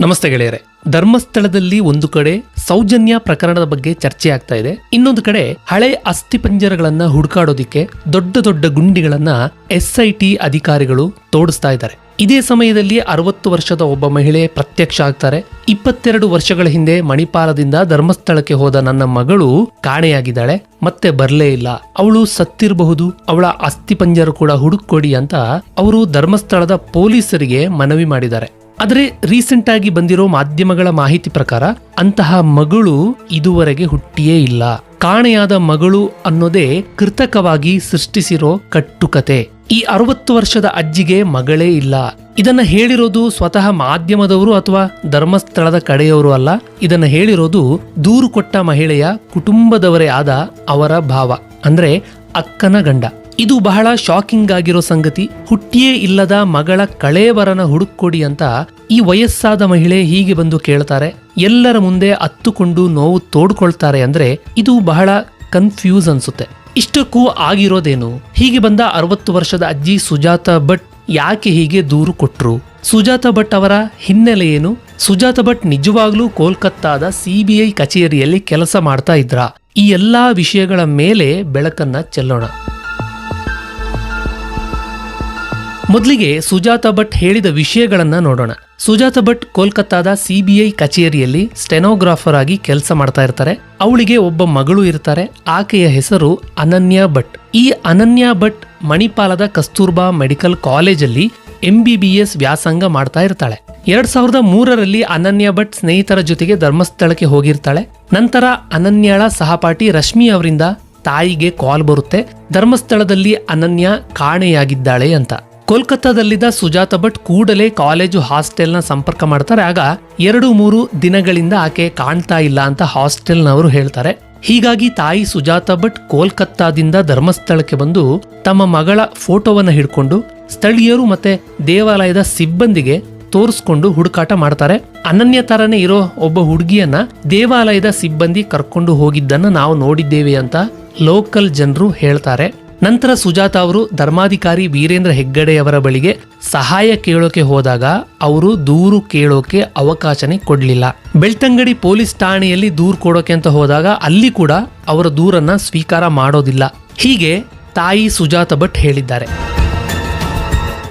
ನಮಸ್ತೆ ಗೆಳೆಯರೆ, ಧರ್ಮಸ್ಥಳದಲ್ಲಿ ಒಂದು ಕಡೆ ಸೌಜನ್ಯ ಪ್ರಕರಣದ ಬಗ್ಗೆ ಚರ್ಚೆ ಆಗ್ತಾ ಇದೆ. ಇನ್ನೊಂದು ಕಡೆ ಹಳೆ ಅಸ್ಥಿಪಂಜರಗಳನ್ನ ಹುಡುಕಾಡೋದಿಕ್ಕೆ ದೊಡ್ಡ ದೊಡ್ಡ ಗುಂಡಿಗಳನ್ನ ಎಸ್ಐಟಿ ಅಧಿಕಾರಿಗಳು ತೋಡಿಸ್ತಾ ಇದ್ದಾರೆ. ಇದೇ ಸಮಯದಲ್ಲಿ ಅರವತ್ತು ವರ್ಷದ ಒಬ್ಬ ಮಹಿಳೆ ಪ್ರತ್ಯಕ್ಷ ಆಗ್ತಾರೆ. ಇಪ್ಪತ್ತೆರಡು ವರ್ಷಗಳ ಹಿಂದೆ ಮಣಿಪಾಲದಿಂದ ಧರ್ಮಸ್ಥಳಕ್ಕೆ ಹೋದ ನನ್ನ ಮಗಳು ಕಾಣೆಯಾಗಿದ್ದಾಳೆ. ಮತ್ತೆ ಬರಲೇ ಇಲ್ಲ. ಅವಳು ಸತ್ತಿರಬಹುದು, ಅವಳ ಅಸ್ಥಿಪಂಜರ ಕೂಡ ಹುಡುಕೊಡಿ ಅಂತ ಅವರು ಧರ್ಮಸ್ಥಳದ ಪೊಲೀಸರಿಗೆ ಮನವಿ ಮಾಡಿದ್ದಾರೆ. ಆದರೆ ರೀಸೆಂಟ್ ಆಗಿ ಬಂದಿರೋ ಮಾಧ್ಯಮಗಳ ಮಾಹಿತಿ ಪ್ರಕಾರ ಅಂತಹ ಮಗಳು ಇದುವರೆಗೆ ಹುಟ್ಟಿಯೇ ಇಲ್ಲ. ಕಾಣೆಯಾದ ಮಗಳು ಅನ್ನೋದೇ ಕೃತಕವಾಗಿ ಸೃಷ್ಟಿಸಿರೋ ಕಟ್ಟುಕತೆ. ಈ ಅರವತ್ತು ವರ್ಷದ ಅಜ್ಜಿಗೆ ಮಗಳೇ ಇಲ್ಲ. ಇದನ್ನ ಹೇಳಿರೋದು ಸ್ವತಃ ಮಾಧ್ಯಮದವರು ಅಥವಾ ಧರ್ಮಸ್ಥಳದ ಕಡೆಯವರು ಅಲ್ಲ. ಇದನ್ನ ಹೇಳಿರೋದು ದೂರು ಕೊಟ್ಟ ಮಹಿಳೆಯ ಕುಟುಂಬದವರೇ ಆದ ಅವರ ಭಾವ. ಅಂದ್ರೆ ಅಕ್ಕನ ಗಂಡ. ಇದು ಬಹಳ ಶಾಕಿಂಗ್ ಆಗಿರೋ ಸಂಗತಿ. ಹುಟ್ಟಿಯೇ ಇಲ್ಲದ ಮಗಳ ಕಳೇವರನ ಹುಡುಕೊಡಿ ಅಂತ ಈ ವಯಸ್ಸಾದ ಮಹಿಳೆ ಹೀಗೆ ಬಂದು ಕೇಳ್ತಾರೆ. ಎಲ್ಲರ ಮುಂದೆ ಅತ್ತುಕೊಂಡು ನೋವು ತೋಡ್ಕೊಳ್ತಾರೆ ಅಂದ್ರೆ ಇದು ಬಹಳ ಕನ್ಫ್ಯೂಸ್ ಅನ್ಸುತ್ತೆ. ಇಷ್ಟಕ್ಕೂ ಆಗಿರೋದೇನು? ಹೀಗೆ ಬಂದ ಅರವತ್ತು ವರ್ಷದ ಅಜ್ಜಿ ಸುಜಾತ ಭಟ್ ಯಾಕೆ ಹೀಗೆ ದೂರು ಕೊಟ್ರು? ಸುಜಾತ ಭಟ್ ಅವರ ಹಿನ್ನೆಲೆ ಏನು? ಸುಜಾತ ಭಟ್ ನಿಜವಾಗ್ಲೂ ಕೋಲ್ಕತ್ತಾದ ಸಿಬಿಐ ಕಚೇರಿಯಲ್ಲಿ ಕೆಲಸ ಮಾಡ್ತಾ ಇದ್ರ? ಈ ಎಲ್ಲಾ ವಿಷಯಗಳ ಮೇಲೆ ಬೆಳಕನ್ನ ಚೆಲ್ಲೋಣ. ಮೊದಲಿಗೆ ಸುಜಾತ ಭಟ್ ಹೇಳಿದ ವಿಷಯಗಳನ್ನ ನೋಡೋಣ. ಸುಜಾತ ಭಟ್ ಕೋಲ್ಕತ್ತಾದ ಸಿಬಿಐ ಕಚೇರಿಯಲ್ಲಿ ಸ್ಟೆನೋಗ್ರಾಫರ್ ಆಗಿ ಕೆಲಸ ಮಾಡ್ತಾ ಇರ್ತಾರೆ. ಅವಳಿಗೆ ಒಬ್ಬ ಮಗಳು ಇರ್ತಾರೆ. ಆಕೆಯ ಹೆಸರು ಅನನ್ಯ ಭಟ್. ಈ ಅನನ್ಯ ಭಟ್ ಮಣಿಪಾಲದ ಕಸ್ತೂರ್ಬಾ ಮೆಡಿಕಲ್ ಕಾಲೇಜಲ್ಲಿ ಎಂಬಿಬಿಎಸ್ ವ್ಯಾಸಂಗ ಮಾಡ್ತಾ ಇರ್ತಾಳೆ. ಎರಡ್ ಸಾವಿರದ ಮೂರರಲ್ಲಿ ಅನನ್ಯ ಭಟ್ ಸ್ನೇಹಿತರ ಜೊತೆಗೆ ಧರ್ಮಸ್ಥಳಕ್ಕೆ ಹೋಗಿರ್ತಾಳೆ. ನಂತರ ಅನನ್ಯಳ ಸಹಪಾಠಿ ರಶ್ಮಿ ಅವರಿಂದ ತಾಯಿಗೆ ಕಾಲ್ ಬರುತ್ತೆ. ಧರ್ಮಸ್ಥಳದಲ್ಲಿ ಅನನ್ಯ ಕಾಣೆಯಾಗಿದ್ದಾಳೆ ಅಂತ. ಕೋಲ್ಕತ್ತಾದಲ್ಲಿದ್ದ ಸುಜಾತ ಭಟ್ ಕೂಡಲೇ ಕಾಲೇಜು ಹಾಸ್ಟೆಲ್ನ ಸಂಪರ್ಕ ಮಾಡ್ತಾರೆ. ಆಗ ಎರಡು ಮೂರು ದಿನಗಳಿಂದ ಆಕೆ ಕಾಣ್ತಾ ಇಲ್ಲ ಅಂತ ಹಾಸ್ಟೆಲ್ನವರು ಹೇಳ್ತಾರೆ. ಹೀಗಾಗಿ ತಾಯಿ ಸುಜಾತ ಭಟ್ ಕೋಲ್ಕತ್ತಾದಿಂದ ಧರ್ಮಸ್ಥಳಕ್ಕೆ ಬಂದು ತಮ್ಮ ಮಗಳ ಫೋಟೋವನ್ನ ಹಿಡ್ಕೊಂಡು ಸ್ಥಳೀಯರು ಮತ್ತೆ ದೇವಾಲಯದ ಸಿಬ್ಬಂದಿಗೆ ತೋರಿಸ್ಕೊಂಡು ಹುಡುಕಾಟ ಮಾಡ್ತಾರೆ. ಅನನ್ಯ ತರನೇ ಇರೋ ಒಬ್ಬ ಹುಡುಗಿಯನ್ನ ದೇವಾಲಯದ ಸಿಬ್ಬಂದಿ ಕರ್ಕೊಂಡು ಹೋಗಿದ್ದನ್ನ ನಾವು ನೋಡಿದ್ದೇವೆ ಅಂತ ಲೋಕಲ್ ಜನರು ಹೇಳ್ತಾರೆ. ನಂತರ ಸುಜಾತ ಅವರು ಧರ್ಮಾಧಿಕಾರಿ ವೀರೇಂದ್ರ ಹೆಗ್ಗಡೆಯವರ ಬಳಿಗೆ ಸಹಾಯ ಕೇಳೋಕೆ ಹೋದಾಗ ಅವರು ದೂರು ಕೇಳೋಕೆ ಅವಕಾಶನೇ ಕೊಡ್ಲಿಲ್ಲ. ಬೆಳ್ತಂಗಡಿ ಪೊಲೀಸ್ ಠಾಣೆಯಲ್ಲಿ ದೂರು ಕೊಡೋಕೆ ಅಂತ ಹೋದಾಗ ಅಲ್ಲಿ ಕೂಡ ಅವರ ದೂರನ್ನ ಸ್ವೀಕಾರ ಮಾಡೋದಿಲ್ಲ. ಹೀಗೆ ತಾಯಿ ಸುಜಾತ ಭಟ್ ಹೇಳಿದ್ದಾರೆ.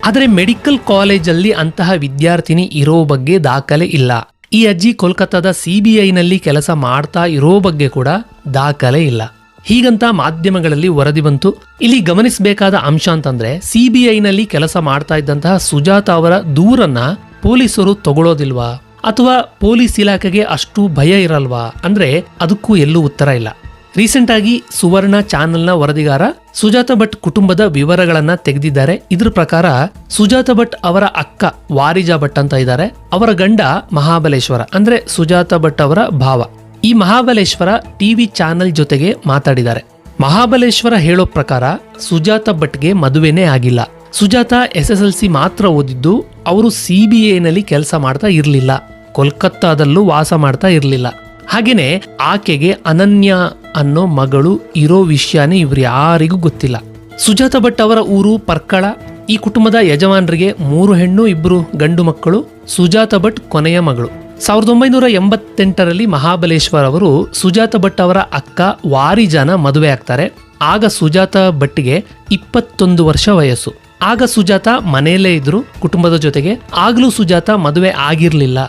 ಆದರೆ ಮೆಡಿಕಲ್ ಕಾಲೇಜಲ್ಲಿ ಅಂತಹ ವಿದ್ಯಾರ್ಥಿನಿ ಇರೋ ಬಗ್ಗೆ ದಾಖಲೆ ಇಲ್ಲ. ಈ ಅಜ್ಜಿ ಕೋಲ್ಕತ್ತಾದ ಸಿಬಿಐನಲ್ಲಿ ಕೆಲಸ ಮಾಡ್ತಾ ಇರೋ ಬಗ್ಗೆ ಕೂಡ ದಾಖಲೆ ಇಲ್ಲ. ಹೀಗಂತ ಮಾಧ್ಯಮಗಳಲ್ಲಿ ವರದಿ ಬಂತು. ಇಲ್ಲಿ ಗಮನಿಸಬೇಕಾದ ಅಂಶ ಅಂತಂದ್ರೆ ಸಿಬಿಐನಲ್ಲಿ ಕೆಲಸ ಮಾಡ್ತಾ ಇದ್ದಂತಹ ಸುಜಾತ ಅವರ ದೂರನ್ನ ಪೊಲೀಸರು ತಗೊಳ್ಳೋದಿಲ್ವಾ ಅಥವಾ ಪೊಲೀಸ್ ಇಲಾಖೆಗೆ ಅಷ್ಟು ಭಯ ಇರಲ್ವಾ? ಅಂದ್ರೆ ಅದಕ್ಕೂ ಎಲ್ಲೂ ಉತ್ತರ ಇಲ್ಲ. ರೀಸೆಂಟ್ ಆಗಿ ಸುವರ್ಣ ಚಾನೆಲ್ನ ವರದಿಗಾರ ಸುಜಾತ ಭಟ್ ಕುಟುಂಬದ ವಿವರಗಳನ್ನ ತೆಗೆದಿದ್ದಾರೆ. ಇದ್ರ ಪ್ರಕಾರ ಸುಜಾತ ಭಟ್ ಅವರ ಅಕ್ಕ ವಾರಿಜಾ ಭಟ್ ಅಂತ ಇದ್ದಾರೆ. ಅವರ ಗಂಡ ಮಹಾಬಲೇಶ್ವರ, ಅಂದ್ರೆ ಸುಜಾತ ಭಟ್ ಅವರ ಭಾವ. ಈ ಮಹಾಬಲೇಶ್ವರ ಟಿವಿ ಚಾನೆಲ್ ಜೊತೆಗೆ ಮಾತಾಡಿದ್ದಾರೆ. ಮಹಾಬಲೇಶ್ವರ ಹೇಳೋ ಪ್ರಕಾರ ಸುಜಾತ ಭಟ್ಗೆ ಮದುವೆನೇ ಆಗಿಲ್ಲ. Sujatha S S L C ಮಾತ್ರ ಓದಿದ್ದು, ಅವರು ಸಿ ಬಿ ಎನಲ್ಲಿ ಕೆಲಸ ಮಾಡ್ತಾ ಇರಲಿಲ್ಲ. ಕೋಲ್ಕತ್ತಾದಲ್ಲೂ ವಾಸ ಮಾಡ್ತಾ ಇರಲಿಲ್ಲ. ಹಾಗೇನೆ ಆಕೆಗೆ ಅನನ್ಯ ಅನ್ನೋ ಮಗಳು ಇರೋ ವಿಷಯನೇ ಇವ್ರು ಯಾರಿಗೂ ಗೊತ್ತಿಲ್ಲ. ಸುಜಾತ ಭಟ್ ಅವರ ಊರು ಪರ್ಕಳ. ಈ ಕುಟುಂಬದ ಯಜಮಾನರಿಗೆ ಮೂರು ಹೆಣ್ಣು ಇಬ್ಬರು ಗಂಡು ಮಕ್ಕಳು, ಸುಜಾತ ಭಟ್ ಕೊನೆಯ ಮಗಳು. ಸಾವಿರದ ಒಂಬೈನೂರ ಎಂಬತ್ತೆಂಟರಲ್ಲಿ ಮಹಾಬಲೇಶ್ವರ್ ಅವರು ಸುಜಾತ ಭಟ್ ಅವರ ಅಕ್ಕ ವಾರಿಜಾನ ಮದುವೆ ಆಗ್ತಾರೆ. ಆಗ ಸುಜಾತ ಭಟ್ಗೆ ಇಪ್ಪತ್ತೊಂದು ವರ್ಷ ವಯಸ್ಸು. ಆಗ ಸುಜಾತ ಮನೆಯಲ್ಲೇ ಇದ್ರು, ಕುಟುಂಬದ ಜೊತೆಗೆ. ಆಗಲೂ ಸುಜಾತ ಮದುವೆ ಆಗಿರ್ಲಿಲ್ಲ.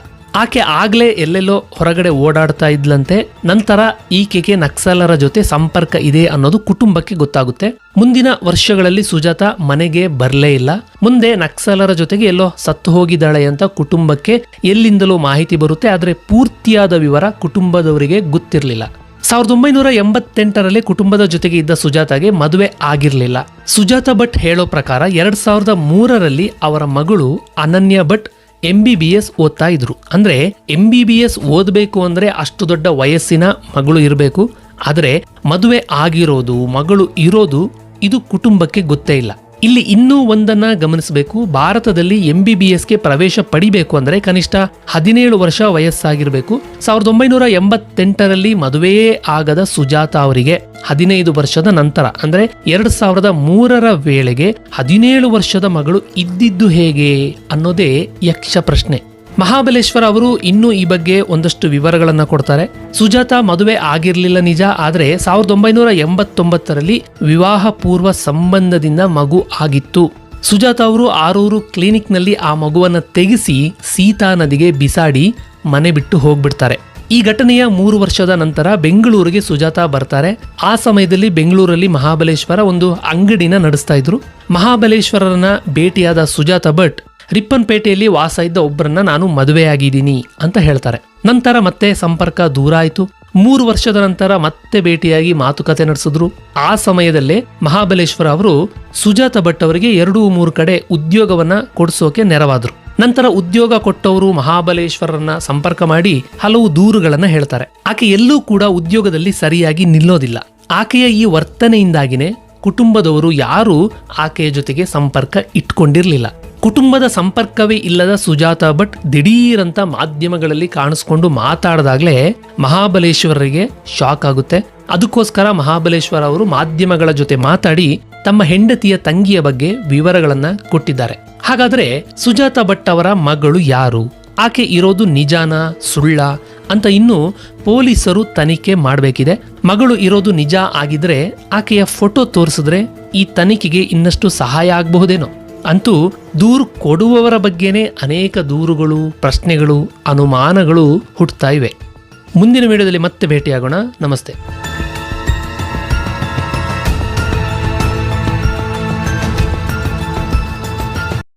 ಆಕೆ ಆಗ್ಲೇ ಎಲ್ಲೆಲ್ಲೋ ಹೊರಗಡೆ ಓಡಾಡ್ತಾ ಇದ್ಲಂತೆ, ನಂತರ ಈಕೆಗೆ ನಕ್ಸಲರ ಜೊತೆ ಸಂಪರ್ಕ ಇದೆ ಅನ್ನೋದು ಕುಟುಂಬಕ್ಕೆ ಗೊತ್ತಾಗುತ್ತೆ. ಮುಂದಿನ ವರ್ಷಗಳಲ್ಲಿ ಸುಜಾತ ಮನೆಗೆ ಬರಲೇ ಇಲ್ಲ. ಮುಂದೆ ನಕ್ಸಲರ ಜೊತೆಗೆ ಎಲ್ಲೋ ಸತ್ತು ಹೋಗಿದ್ದಾಳೆ ಅಂತ ಕುಟುಂಬಕ್ಕೆ ಎಲ್ಲಿಂದಲೂ ಮಾಹಿತಿ ಬರುತ್ತೆ, ಆದರೆ ಪೂರ್ತಿಯಾದ ವಿವರ ಕುಟುಂಬದವರಿಗೆ ಗೊತ್ತಿರಲಿಲ್ಲ. ಸಾವಿರದ ಒಂಬೈನೂರ ಎಂಬತ್ತೆಂಟರಲ್ಲಿ ಕುಟುಂಬದ ಜೊತೆಗೆ ಇದ್ದ ಸುಜಾತಾಗೆ ಮದುವೆ ಆಗಿರಲಿಲ್ಲ. ಸುಜಾತ ಭಟ್ ಹೇಳೋ ಪ್ರಕಾರ ಎರಡ್ ಸಾವಿರದ ಮೂರರಲ್ಲಿ ಅವರ ಮಗಳು Ananya Bhat M B B S ಓದ್ತಾ ಇದ್ರು. ಅಂದ್ರೆ ಎಂ ಬಿ ಬಿ ಎಸ್ ಓದಬೇಕು ಅಂದ್ರೆ ಅಷ್ಟು ದೊಡ್ಡ ವಯಸ್ಸಿನ ಮಗಳು ಇರಬೇಕು. ಆದರೆ ಮದುವೆ ಆಗಿರೋದು, ಮಗಳು ಇರೋದು ಇದು ಕುಟುಂಬಕ್ಕೆ ಗೊತ್ತೇ ಇಲ್ಲ. ಇಲ್ಲಿ ಇನ್ನೂ ಒಂದನ್ನ ಗಮನಿಸಬೇಕು. ಭಾರತದಲ್ಲಿ ಎಂ ಬಿ ಎಸ್ಗೆ ಪ್ರವೇಶ ಪಡಿಬೇಕು ಅಂದ್ರೆ ಕನಿಷ್ಠ ಹದಿನೇಳು ವರ್ಷ ವಯಸ್ಸಾಗಿರಬೇಕು. ಸಾವಿರದ ಒಂಬೈನೂರ ಎಂಬತ್ತೆಂಟರಲ್ಲಿ ಮದುವೆಯೇ ಆಗದ ಸುಜಾತ ಅವರಿಗೆ ಹದಿನೈದು ವರ್ಷದ ನಂತರ, ಅಂದ್ರೆ ಎರಡು ಸಾವಿರದ ಮೂರರ ವೇಳೆಗೆ ಹದಿನೇಳು ವರ್ಷದ ಮಗಳು ಇದ್ದಿದ್ದು ಹೇಗೆ ಅನ್ನೋದೇ ಯಕ್ಷ ಪ್ರಶ್ನೆ. ಮಹಾಬಲೇಶ್ವರ ಅವರು ಇನ್ನೂ ಈ ಬಗ್ಗೆ ಒಂದಷ್ಟು ವಿವರಗಳನ್ನು ಕೊಡ್ತಾರೆ. ಸುಜಾತ ಮದುವೆ ಆಗಿರಲಿಲ್ಲ ನಿಜ, ಆದರೆ ಸಾವಿರದ ಒಂಬೈನೂರ ಎಂಬತ್ತೊಂಬತ್ತರಲ್ಲಿ ವಿವಾಹ ಪೂರ್ವ ಸಂಬಂಧದಿಂದ ಮಗು ಆಗಿತ್ತು. ಸುಜಾತ ಅವರು ಆರೂರು ಕ್ಲಿನಿಕ್ನಲ್ಲಿ ಆ ಮಗುವನ್ನು ತೆಗೆಸಿ ಸೀತಾ ನದಿಗೆ ಬಿಸಾಡಿ ಮನೆ ಬಿಟ್ಟು ಹೋಗ್ಬಿಡ್ತಾರೆ. ಈ ಘಟನೆಯ ಮೂರು ವರ್ಷದ ನಂತರ ಬೆಂಗಳೂರಿಗೆ ಸುಜಾತ ಬರ್ತಾರೆ. ಆ ಸಮಯದಲ್ಲಿ ಬೆಂಗಳೂರಲ್ಲಿ ಮಹಾಬಲೇಶ್ವರ ಒಂದು ಅಂಗಡಿನ ನಡೆಸ್ತಾ ಇದ್ರು. ಮಹಾಬಲೇಶ್ವರರನ್ನ ಭೇಟಿಯಾದ ಸುಜಾತ ಭಟ್ ರಿಪ್ಪನ್ಪೇಟೆಯಲ್ಲಿ ವಾಸ ಇದ್ದ ಒಬ್ಬರನ್ನ ನಾನು ಮದುವೆಯಾಗಿದ್ದೀನಿ ಅಂತ ಹೇಳ್ತಾರೆ. ನಂತರ ಮತ್ತೆ ಸಂಪರ್ಕ ದೂರ ಆಯಿತು ಮೂರು ವರ್ಷದ ನಂತರ ಮತ್ತೆ ಭೇಟಿಯಾಗಿ ಮಾತುಕತೆ ನಡೆಸಿದ್ರು. ಆ ಸಮಯದಲ್ಲೇ ಮಹಾಬಲೇಶ್ವರ ಅವರು ಸುಜಾತ ಭಟ್ ಅವರಿಗೆ ಎರಡು ಮೂರು ಕಡೆ ಉದ್ಯೋಗವನ್ನ ಕೊಡಿಸೋಕೆ ನೆರವಾದ್ರು. ನಂತರ ಉದ್ಯೋಗ ಕೊಟ್ಟವರು ಮಹಾಬಲೇಶ್ವರರನ್ನ ಸಂಪರ್ಕ ಮಾಡಿ ಹಲವು ದೂರುಗಳನ್ನ ಹೇಳ್ತಾರೆ. ಆಕೆ ಎಲ್ಲೂ ಕೂಡ ಉದ್ಯೋಗದಲ್ಲಿ ಸರಿಯಾಗಿ ನಿಲ್ಲೋದಿಲ್ಲ. ಆಕೆಯ ಈ ವರ್ತನೆಯಿಂದಾಗಿನೇ ಕುಟುಂಬದವರು ಯಾರೂ ಆಕೆಯ ಜೊತೆಗೆ ಸಂಪರ್ಕ ಇಟ್ಕೊಂಡಿರ್ಲಿಲ್ಲ. ಕುಟುಂಬದ ಸಂಪರ್ಕವೇ ಇಲ್ಲದ ಸುಜಾತ ಭಟ್ ದಿಢೀರಂತ ಮಾಧ್ಯಮಗಳಲ್ಲಿ ಕಾಣಿಸ್ಕೊಂಡು ಮಾತಾಡಿದಾಗಲೇ ಮಹಾಬಲೇಶ್ವರರಿಗೆ ಶಾಕ್ ಆಗುತ್ತೆ. ಅದಕ್ಕೋಸ್ಕರ ಮಹಾಬಲೇಶ್ವರ ಅವರು ಮಾಧ್ಯಮಗಳ ಜೊತೆ ಮಾತಾಡಿ ತಮ್ಮ ಹೆಂಡತಿಯ ತಂಗಿಯ ಬಗ್ಗೆ ವಿವರಗಳನ್ನ ಕೊಟ್ಟಿದ್ದಾರೆ. ಹಾಗಾದ್ರೆ ಸುಜಾತ ಭಟ್ ಅವರ ಮಗಳು ಯಾರು? ಆಕೆ ಇರೋದು ನಿಜಾನ, ಸುಳ್ಳ? ಅಂತ ಇನ್ನು ಪೊಲೀಸರು ತನಿಖೆ ಮಾಡಬೇಕಿದೆ. ಮಗಳು ಇರೋದು ನಿಜ ಆಗಿದ್ರೆ ಆಕೆಯ ಫೋಟೋ ತೋರಿಸಿದ್ರೆ ಈ ತನಿಖೆಗೆ ಇನ್ನಷ್ಟು ಸಹಾಯ ಆಗಬಹುದೇನೋ? ಅಂತೂ ದೂರು ಕೊಡುವವರ ಬಗ್ಗೆನೇ ಅನೇಕ ದೂರುಗಳು, ಪ್ರಶ್ನೆಗಳು, ಅನುಮಾನಗಳು ಹುಟ್ಟುತ್ತಾ ಇವೆ. ಮುಂದಿನ ವಿಡಿಯೋದಲ್ಲಿ ಮತ್ತೆ ಭೇಟಿಯಾಗೋಣ. ನಮಸ್ತೆ.